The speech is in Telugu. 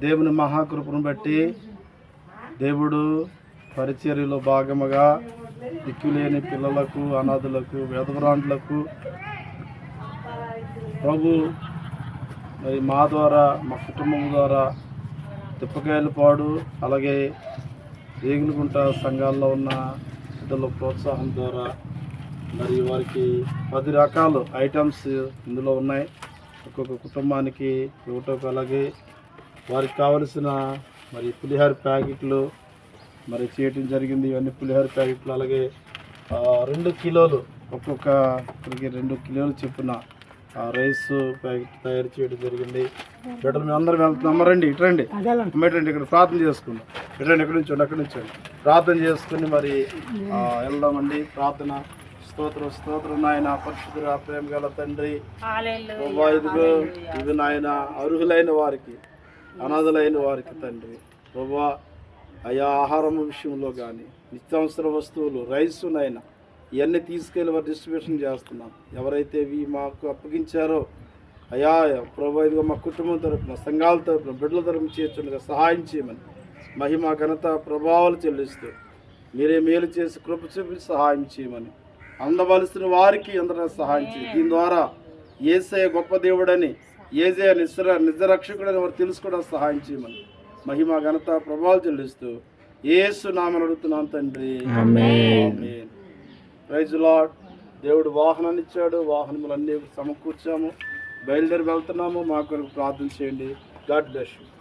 దేవుని మహాకృపను బట్టి దేవుడు పరిచర్యలో భాగముగా దిక్కులేని పిల్లలకు అనాథులకు వేదవరాండ్లకు ప్రభు మరి మా ద్వారా మా కుటుంబం ద్వారా తిప్పకాయలపాడు అలాగే రేగులుగుంట సంఘాల్లో ఉన్న పెద్దల ప్రోత్సాహం ద్వారా మరి వారికి పది రకాల ఐటమ్స్ ఇందులో ఉన్నాయి. ఒక్కొక్క కుటుంబానికి ఇవ్వటం అలాగే వారికి కావలసిన మరి పులిహార ప్యాకెట్లు మరి చేయటం జరిగింది. ఇవన్నీ పులిహార ప్యాకెట్లు అలాగే రెండు కిలోలు ఒక్కొక్క ఇక్కడికి రెండు కిలోలు చొప్పున ఆ రైస్ ప్యాకెట్ తయారు చేయడం జరిగింది. బిడ్డలు మేము అందరం వెళ్తున్నాం. రండి ఇటు రండి. ఇక్కడ ప్రార్థన చేసుకుందాం. ఇటు రండి ఎక్కడి నుంచి ఎక్కడి నుంచి ప్రార్థన చేసుకుని మరి వెళ్దామండి. ప్రార్థన. స్తోత్రం స్తోత్రం నాయన పరిశుద్ధుర ప్రేమ గల తండ్రి ఇదిగో ఇది నాయన అర్హులైన వారికి అనాథులైన వారికి తండ్రి ప్రభా అయా ఆహారం విషయంలో కానీ నిత్యావసర వస్తువులు రైస్ నాయన ఇవన్నీ తీసుకెళ్ళి వారు డిస్ట్రిబ్యూషన్ చేస్తున్నాం. ఎవరైతే ఇవి మాకు అప్పగించారో అయా ప్రభా ఇదిగో మా కుటుంబం తరపున సంఘాల తరపున బిడ్డల తరపున చేర్చుండగా సహాయం చేయమని మహిమ ఘనత ప్రభావాలు చెల్లిస్తూ మీరే మేలు చేసి కృప చూపి సహాయం చేయమని అందవలసిన వారికి అందరూ సహాయం చేయి. దీని ద్వారా ఏసయ గొప్ప దేవుడని ఏజే నిజర నిజరక్షకుడని వారు తెలుసుకోవడం సహాయం చేయమని మహిమ ఘనత ప్రభావాలు చెల్లిస్తూ ఏసు నామని అడుగుతున్నాను తండ్రి. Praise lord. దేవుడు వాహనాన్ని ఇచ్చాడు. వాహనములన్నీ సమకూర్చాము. బయలుదేరి వెళ్తున్నాము. మా కొరకు ప్రార్థన చేయండి. God bless you.